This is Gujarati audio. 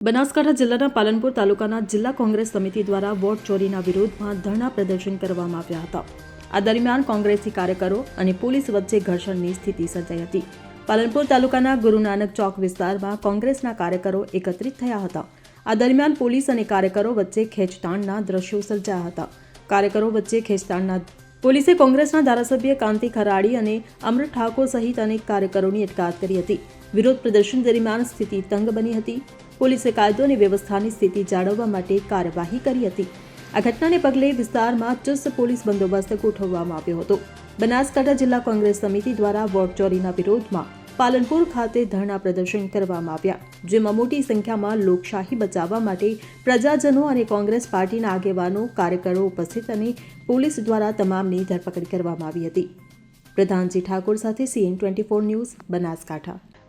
બનાસકાંઠા જિલ્લાના પાલનપુર તાલુકાના જિલ્લા કોંગ્રેસ સમિતિ દ્વારા વોટ ચોરીના વિરોધમાં ધરણા પ્રદર્શન કરવામાં આવ્યા હતા. આ દરમિયાન કોંગ્રેસી કાર્યકરો અને પોલીસ વચ્ચે ઘર્ષણની સ્થિતિ સર્જાઈ હતી. પાલનપુર તાલુકાના ગુરુ નાનક ચોક વિસ્તારમાં કોંગ્રેસના કાર્યકરો એકત્રિત થયા હતા. આ દરમિયાન પોલીસ અને કાર્યકરો વચ્ચે ખેંચતાણના દ્રશ્યો સર્જાયા હતા. કાર્યકરો વચ્ચે ખેંચતાણના પોલીસે કોંગ્રેસના ધારાસભ્ય કાંતિ ખરાડી અને અમૃત ઠાકોર સહિત અનેક કાર્યકરોની અટકાયત કરી હતી. વિરોધ પ્રદર્શન દરમિયાન સ્થિતિ તંગ બની હતી. પોલીસે કાયદો અને વ્યવસ્થાની સ્થિતિ જાળવવા માટે કાર્યવાહી કરી હતી. આ ઘટનાને પગલે વિસ્તારમાં ચુસ્ત પોલીસ બંદોબસ્ત ગોઠવવામાં આવ્યો હતો. બનાસકાંઠા જિલ્લા કોંગ્રેસ સમિતિ દ્વારા વોટ ચોરીના વિરોધમાં પાલનપુર ખાતે ધરણા પ્રદર્શન કરવામાં આવ્યા, જેમાં મોટી સંખ્યામાં લોકશાહી બચાવવા માટે પ્રજાજનો અને કોંગ્રેસ પાર્ટીના આગેવાનો, કાર્યકરો ઉપસ્થિત અને પોલીસ દ્વારા તમામની ધરપકડ કરવામાં આવી હતી. પ્રધાનજી ઠાકોર સાથે CN twenty four news, Banaskantha.